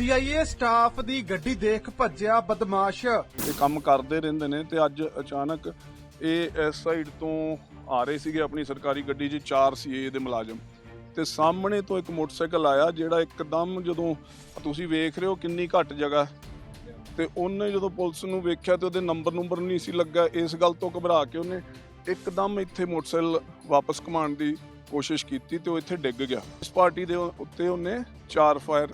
CIA staff ਦੀ ਗੱਡੀ ਦੇਖ ਭੱਜਿਆ ਬਦਮਾਸ਼। ਇਹ ਕੰਮ ਕਰਦੇ ਰਹਿੰਦੇ ਨੇ ਤੇ ਅੱਜ ਅਚਾਨਕ ਇਹ ਇਸ ਸਾਈਡ ਤੋਂ ਆ ਰਹੇ ਸੀਗੇ ਆਪਣੀ ਸਰਕਾਰੀ ਗੱਡੀ 'ਚ ਚਾਰ ਸੀਏ ਦੇ ਮੁਲਾਜ਼ਮ। ਤੇ ਸਾਹਮਣੇ ਤੋਂ ਇੱਕ ਮੋਟਰਸਾਈਕਲ ਆਇਆ ਜਿਹੜਾ ਇੱਕਦਮ ਜਦੋਂ ਤੁਸੀਂ ਵੇਖ ਰਹੇ ਹੋ ਕਿੰਨੀ ਘੱਟ ਜਗ੍ਹਾ। ਤੇ ਉਹਨੇ ਜਦੋਂ ਪੁਲਿਸ ਨੂੰ ਵੇਖਿਆ ਤੇ ਉਹਦੇ ਨੰਬਰ ਨੰਬਰ ਨਹੀਂ ਸੀ ਲੱਗਾ। ਇਸ ਗੱਲ ਤੋਂ ਘਬਰਾ ਕੇ ਉਹਨੇ ਇੱਕਦਮ ਇੱਥੇ ਮੋਟਰਸਾਈਕਲ ਵਾਪਸ ਕਮਾਉਣ ਦੀ ਕੋਸ਼ਿਸ਼ ਕੀਤੀ ਤੇ ਉਹ ਇੱਥੇ ਡਿੱਗ ਗਿਆ। ਇਸ ਪਾਰਟੀ ਦੇ ਉੱਤੇ ਉਹਨੇ ਚਾਰ ਫਾਇਰ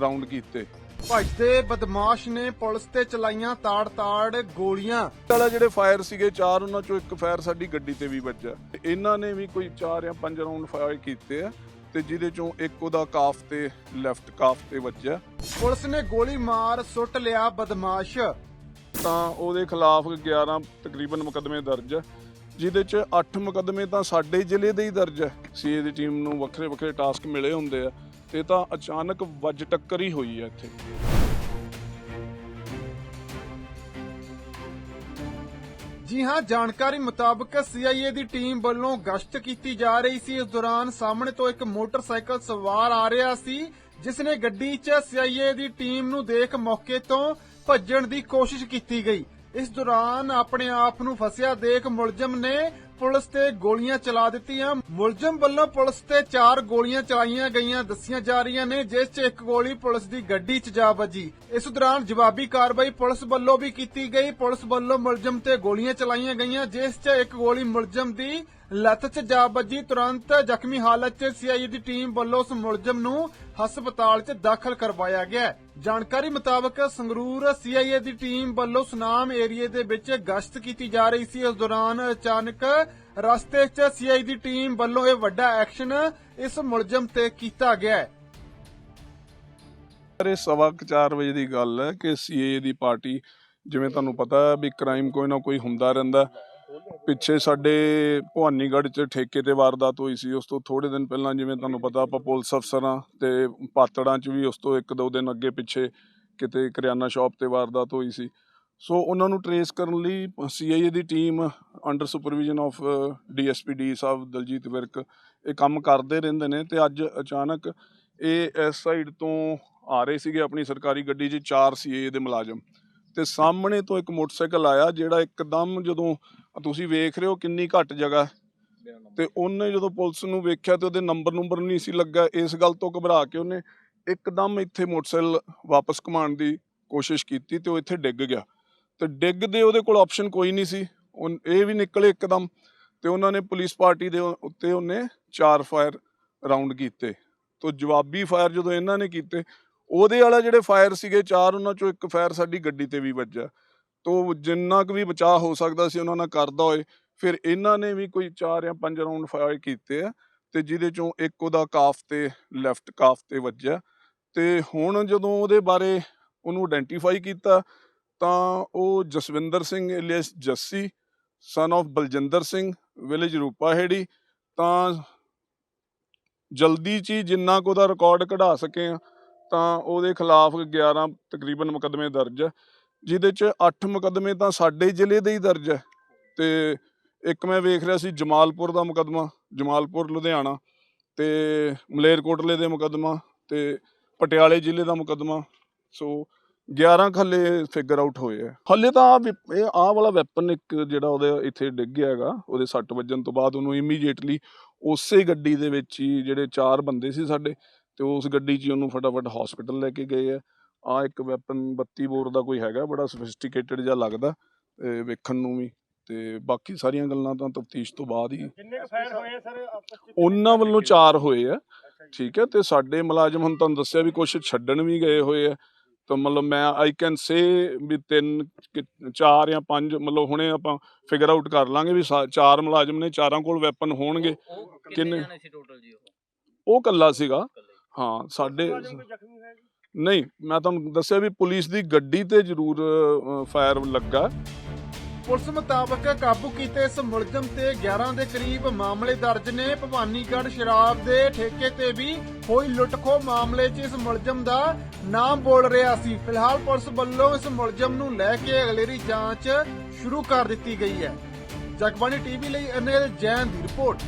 ਰਾਉਂਡ ਕੀਤੇ। ਭੱਜਦੇ ਬਦਮਾਸ਼ ਨੇ ਪੁਲਿਸ ਤੇ ਚਲਾਈਆਂ ਤਾੜ-ਤਾੜ ਗੋਲੀਆਂ। ਵਾਲਾ ਜਿਹੜੇ ਫਾਇਰ ਸੀਗੇ ਚਾਰ ਉਹਨਾਂ ਚੋਂ ਇੱਕ ਫਾਇਰ ਸਾਡੀ ਗੱਡੀ ਤੇ ਵੀ ਵੱਜਾ ਤੇ ਇਹਨਾਂ ਨੇ ਵੀ ਕੋਈ 4 ਜਾਂ 5 ਰਾਉਂਡ ਫਾਇਰ ਕੀਤੇ ਆ ਤੇ ਜਿਹਦੇ ਚੋਂ ਇੱਕ ਉਹਦਾ ਕਾਫ ਤੇ ਲੈਫਟ ਕਾਫ ਤੇ ਵੱਜਾ ਪੁਲਿਸ ਨੇ ਗੋਲੀ ਮਾਰ ਸੁੱਟ ਲਿਆ ਬਦਮਾਸ਼। ਤਾਂ ਉਹਦੇ ਖਿਲਾਫ 11 ਤਕਰੀਬਨ ਮੁਕੱਦਮੇ ਦਰਜ ਹੈ ਜਿਹਦੇ ਚ 8 ਮੁਕੱਦਮੇ ਤਾਂ ਸਾਡੇ ਜ਼ਿਲ੍ਹੇ ਦੇ ਹੀ ਦਰਜ ਹੈ ਸੀਏ ਦੀ ਟੀਮ ਨੂੰ ਵੱਖਰੇ ਵੱਖਰੇ ਟਾਸਕ ਮਿਲੇ ਹੁੰਦੇ ਆ। ਤੇ ਤਾਂ ਅਚਾਨਕ ਵੱਜ ਟੱਕਰ ਹੀ ਹੋਈ ਹੈ ਇੱਥੇ। ਜੀ ਹਾਂ, ਜਾਣਕਾਰੀ ਮੁਤਾਬਕ ਸੀਆਈਏ ਦੀ ਟੀਮ ਵੱਲੋਂ ਗਸ਼ਤ ਕੀਤੀ ਜਾ ਰਹੀ ਸੀ। ਇਸ ਦੌਰਾਨ ਸਾਹਮਣੇ ਤੋਂ ਇੱਕ ਮੋਟਰਸਾਈਕਲ ਸਵਾਰ ਆ ਰਿਹਾ ਸੀ ਜਿਸ ਨੇ ਗੱਡੀ 'ਚ ਸੀਆਈਏ ਦੀ ਟੀਮ ਨੂੰ ਦੇਖ ਮੌਕੇ ਤੋਂ ਭੱਜਣ ਦੀ ਕੋਸ਼ਿਸ਼ ਕੀਤੀ ਗਈ। ਇਸ ਦੌਰਾਨ ਆਪਣੇ ਆਪ ਨੂੰ ਫਸਿਆ ਦੇਖ ਮੁਲਜ਼ਮ ਨੇ ਪੁਲਿਸ ਤੇ ਗੋਲੀਆਂ ਚਲਾ ਦਿੱਤੀਆਂ। ਮੁਲਜ਼ਮ ਵੱਲੋਂ ਪੁਲਿਸ ਤੇ ਚਾਰ ਗੋਲੀਆਂ ਚਲਾਈਆਂ ਗਈਆਂ, ਦੱਸੀਆਂ ਜਾ ਰਹੀਆਂ ਨੇ, ਜਿਸ 'ਚ ਇੱਕ ਗੋਲੀ ਪੁਲਿਸ ਦੀ ਗੱਡੀ 'ਚ ਜਾ ਵੱਜੀ। ਇਸ ਦੌਰਾਨ ਜਵਾਬੀ ਕਾਰਵਾਈ ਪੁਲਿਸ ਵੱਲੋਂ ਵੀ ਕੀਤੀ ਗਈ। ਪੁਲਿਸ ਵੱਲੋਂ ਮੁਲਜ਼ਮ ਤੇ ਗੋਲੀਆਂ ਚਲਾਈਆਂ ਗਈਆਂ, ਜਿਸ 'ਚ ਇੱਕ ਗੋਲੀ ਮੁਲਜ਼ਮ ਦੀ ਲੱਤ 'ਚ ਜਾ ਵੱਜੀ। ਤੁਰੰਤ ਜ਼ਖਮੀ ਹਾਲਤ 'ਚ ਸੀਆਈਏ ਦੀ ਟੀਮ ਵੱਲੋਂ ਉਸ ਮੁਲਜ਼ਮ ਨੂੰ ਹਸਪਤਾਲ 'ਚ ਦਾਖਲ ਕਰਵਾਇਆ ਗਿਆ। ਜਾਣਕਾਰੀ ਮੁਤਾਬਕ ਸੰਗਰੂਰ ਸੀਆਈਏ ਦੀ ਟੀਮ ਵੱਲੋਂ ਸੁਨਾਮ ਏਰੀਏ ਦੇ ਵਿੱਚ ਗਸ਼ਤ ਕੀਤੀ ਜਾ ਰਹੀ ਸੀ। ਉਸ ਦੌਰਾਨ ਅਚਾਨਕ ਰਸਤੇ 'ਚ ਸੀਆਈ ਦੀ ਟੀਮ ਵੱਲੋਂ ਇਹ ਵੱਡਾ ਐਕਸ਼ਨ ਇਸ ਮੁਲਜ਼ਮ ਤੇ ਕੀਤਾ ਗਿਆ। ਹੈ ਇਹ ਸਵਾ ਕੁ ਚਾਰ ਵਜੇ ਦੀ ਗੱਲ ਹੈ ਕਿ ਸੀਏ ਦੀ ਪਾਰਟੀ, ਜਿਵੇਂ ਤੁਹਾਨੂੰ ਪਤਾ ਹੈ, ਵੀ ਕ੍ਰਾਈਮ ਕੋਈ ਨਾ ਕੋਈ ਹੁੰਦਾ ਰਹਿੰਦਾ। ਪਿੱਛੇ ਸਾਡੇ ਭਵਾਨੀਗੜ੍ਹ ਚ ਠੇਕੇ ਤੇ ਵਾਰਦਾਤ ਹੋਈ ਸੀ, ਉਸ ਤੋਂ ਥੋੜੇ ਦਿਨ ਪਹਿਲਾਂ ਜਿਵੇਂ ਤੁਹਾਨੂੰ ਪਤਾ ਆਪਾਂ ਪੁਲਿਸ ਅਫਸਰਾਂ ਤੇ ਪਾਤੜਾਂ ਚ ਵੀ ਉਸ ਤੋਂ ਇੱਕ ਦੋ ਦਿਨ ਅੱਗੇ ਪਿੱਛੇ ਕਿਤੇ ਕਰਿਆਨਾ ਸ਼ਾਪ ਤੇ ਵਾਰਦਾਤ ਹੋਈ ਸੀ। ਸੋ ਉਹਨਾਂ ਨੂੰ ਟਰੇਸ ਕਰਨ ਲਈ CIA the team under supervision of DSP D ਸਾਹਿਬ ਦਲਜੀਤ ਵਿਰਕ ਇਹ ਕੰਮ ਕਰਦੇ ਰਹਿੰਦੇ ਨੇ ਤੇ ਅੱਜ ਅਚਾਨਕ ਇਹ ਇਸ ਸਾਈਡ ਤੋਂ ਆ ਰਹੇ ਸੀਗੇ ਆਪਣੀ ਸਰਕਾਰੀ ਗੱਡੀ 'ਚ ਚਾਰ ਸੀਏ ਦੇ ਮੁਲਾਜ਼ਮ ਤੇ ਸਾਹਮਣੇ ਤੋਂ ਇੱਕ ਮੋਟਰਸਾਈਕਲ ਆਇਆ ਜਿਹੜਾ ਇੱਕਦਮ ਜਦੋਂ ਤੁਸੀਂ ਵੇਖ ਰਹੇ ਹੋ ਕਿੰਨੀ ਘੱਟ ਜਗ੍ਹਾ ਤੇ ਉਹਨੇ ਜਦੋਂ ਪੁਲਿਸ ਨੂੰ ਵੇਖਿਆ ਤੇ ਉਹਦੇ ਨੰਬਰ ਨੰਬਰ ਨਹੀਂ ਸੀ ਲੱਗਾ, ਇਸ ਗੱਲ ਤੋਂ ਘਬਰਾ ਕੇ ਉਹਨੇ ਇੱਕਦਮ ਇੱਥੇ ਮੋਟਰਸਾਈਕਲ ਵਾਪਸ ਕਮਾਉਣ ਦੀ ਕੋਸ਼ਿਸ਼ ਕੀਤੀ ਤੇ ਉਹ ਇੱਥੇ ਡਿੱਗ ਗਿਆ। ਤੇ ਡਿੱਗਦੇ ਉਹਦੇ ਕੋਲ ਆਪਸ਼ਨ ਕੋਈ ਨਹੀਂ ਸੀ। ਉਹ- ਇਹ ਵੀ ਨਿਕਲੇ ਇੱਕਦਮ ਤੇ ਉਹਨਾਂ ਨੇ ਪੁਲਿਸ ਪਾਰਟੀ ਦੇ ਉੱਤੇ ਉਹਨੇ ਚਾਰ ਫਾਇਰ ਰਾਉਂਡ ਕੀਤੇ। ਤੋਂ ਜਵਾਬੀ ਫਾਇਰ ਜਦੋਂ ਇਹਨਾਂ ਨੇ ਕੀਤੇ, ਉਹਦੇ ਵਾਲਾ ਜਿਹੜੇ ਫਾਇਰ ਸੀਗੇ ਚਾਰ, ਉਹਨਾਂ ਚੋਂ ਇੱਕ ਫਾਇਰ ਸਾਡੀ ਗੱਡੀ ਤੇ ਵੀ ਵੱਜਾ ਤੋਂ ਜਿੰਨਾ ਕੁ ਵੀ ਬਚਾਅ ਹੋ ਸਕਦਾ ਸੀ ਉਹਨਾਂ ਨਾਲ ਕਰਦਾ ਹੋਏ, ਫਿਰ ਇਹਨਾਂ ਨੇ ਵੀ ਕੋਈ 4 ਜਾਂ 5 ਰਾਉਂਡ ਫਾਇਰ ਕੀਤੇ ਆ, ਤੇ ਜਿਹਦੇ ਚੋਂ ਇੱਕ ਉਹਦਾ ਕਾਫ ਤੇ ਲੈਫਟ ਕਾਫ ਤੇ ਵੱਜਿਆ। ਤੇ ਹੁਣ ਜਦੋਂ ਉਹਦੇ ਬਾਰੇ ਉਹਨੂੰ ਆਇਡੈਂਟੀਫਾਈ ਕੀਤਾ, ਤਾਂ ਉਹ Jaswinder Singh alias Jassi son of Baljinder Singh village Rupaheri, ਤਾਂ ਜਲਦੀ ਚ ਹੀ ਜਿੰਨਾ ਕੁ ਉਹਦਾ ਰਿਕਾਰਡ ਕਢਾ ਸਕੇ ਆ, ਤਾਂ ਉਹਦੇ ਖਿਲਾਫ 11 ਤਕਰੀਬਨ ਮੁਕੱਦਮੇ ਦਰਜ ਹੈ ਜਿਹਦੇ ਚ 8 ਮੁਕੱਦਮੇ ਤਾਂ ਸਾਡੇ ਜ਼ਿਲ੍ਹੇ ਦੇ ਹੀ ਦਰਜ ਹੈ। ਤੇ ਇੱਕ ਮੈਂ ਵੇਖ ਰਿਹਾ ਸੀ ਜਮਾਲਪੁਰ ਦਾ ਮੁਕੱਦਮਾ, ਜਮਾਲਪੁਰ, ਲੁਧਿਆਣਾ ਤੇ ਮਲੇਰਕੋਟਲੇ ਦੇ ਮੁਕੱਦਮਾ ਤੇ ਪਟਿਆਲੇ ਜ਼ਿਲ੍ਹੇ ਦਾ ਮੁਕੱਦਮਾ। ਸੋ 11 ਖੱਲੇ ਫਿਗਰ ਆਊਟ ਹੋਏ ਆ। ਹੱਲੇ ਤਾਂ ਆਹ ਇਹ ਆਹ ਵਾਲਾ ਵੈਪਨ ਇੱਕ ਜਿਹੜਾ ਉਹਦੇ ਇੱਥੇ ਡਿੱਗ ਗਿਆ ਹੈਗਾ, ਉਹਦੇ ਸੱਟ ਵੱਜਣ ਤੋਂ ਬਾਅਦ ਉਹਨੂੰ ਇਮੀਡੀਏਟਲੀ ਉਸੇ ਗੱਡੀ ਦੇ ਵਿੱਚ ਹੀ ਜਿਹੜੇ ਚਾਰ ਬੰਦੇ ਸੀ ਸਾਡੇ, ਤੇ ਉਸ ਗੱਡੀ 'ਚ ਹੀ ਉਹਨੂੰ ਫਟਾਫਟ ਹਸਪੀਟਲ ਲੈ ਕੇ ਗਏ ਆ। ਆ ਇੱਕ ਵੈਪਨ 32 ਬੋਰ ਦਾ ਕੋਈ ਹੈਗਾ ਬੜਾ ਸੋਫਿਸਟੀਕੇਟਡ ਜਿਹਾ ਲੱਗਦਾ ਤੇ ਵੇਖਣ ਨੂੰ ਵੀ ਤੇ ਬਾਕੀ ਸਾਰੀਆਂ ਗੱਲਾਂ ਤਾਂ ਤਫਤੀਸ਼ ਤੋਂ ਬਾਅਦ ਹੀ ਕਿੰਨੇ ਕੁ ਫਾਇਰ ਹੋਏ ਸਰ ਉਹਨਾਂ ਵੱਲੋਂ ਚਾਰ ਹੋਏ ਆ। ਠੀਕ ਹੈ ਤੇ ਸਾਡੇ ਮੁਲਾਜ਼ਮ ਹੁਣ ਤੁਹਾਨੂੰ ਦੱਸਿਆ ਵੀ ਕੁਝ ਛੱਡਣ ਵੀ ਗਏ ਹੋਏ ਆ ਤਾਂ ਮਤਲਬ ਮੈਂ ਆਈ ਕੈਨ ਸੇ ਵੀ ਤਿੰਨ ਚਾਰ ਜਾਂ ਪੰਜ ਮਤਲਬ ਹੁਣੇ ਆਪਾਂ ਫਿਗਰ ਆਊਟ ਕਰ ਲਾਂਗੇ ਵੀ ਚਾਰ ਮੁਲਾਜ਼ਮ ਨੇ ਚਾਰਾਂ ਕੋਲ ਵੈਪਨ ਹੋਣਗੇ ਕਿੰਨੇ? ਕਿੰਨੇ ਜਾਣੇ ਸੀ ਟੋਟਲ ਜੀ ਉਹ ਉਹ ਕੱਲਾ ਸੀਗਾ? ਹਾਂ ਸਾਡੇ ਨਹੀਂ, ਮੈਂ ਤੁਹਾਨੂੰ ਦੱਸਿਆ ਵੀ ਪੁਲਿਸ ਦੀ ਗੱਡੀ ਤੇ ਜ਼ਰੂਰ ਫਾਇਰ ਲੱਗਾ। ਪੁਲਿਸ ਮੁਤਾਬਕ ਕਾਬੂ ਕੀਤੇ ਇਸ ਮੁਲਜ਼ਮ ਤੇ 11 ਦੇ ਕਰੀਬ ਮਾਮਲੇ ਦਰਜ ਨੇ। ਭਵਾਨੀਗੜ੍ਹ ਸ਼ਰਾਬ ਦੇ ਠੇਕੇ ਤੇ ਵੀ ਹੋਈ ਲੁੱਟਖੋ ਮਾਮਲੇ 'ਚ ਇਸ ਮੁਲਜ਼ਮ ਦਾ ਨਾਮ ਬੋਲ ਰਿਹਾ ਸੀ। ਫਿਲਹਾਲ ਪੁਲਿਸ ਵੱਲੋਂ ਇਸ ਮੁਲਜ਼ਮ ਨੂੰ ਲੈ ਕੇ ਅਗਲੇਰੀ ਜਾਂਚ ਸ਼ੁਰੂ ਕਰ ਦਿੱਤੀ ਗਈ ਹੈ। ਜਗਬਾਣੀ ਟੀਵੀ ਲਈ ਅਨਿਲ ਜੈਨ ਦੀ ਰਿਪੋਰਟ।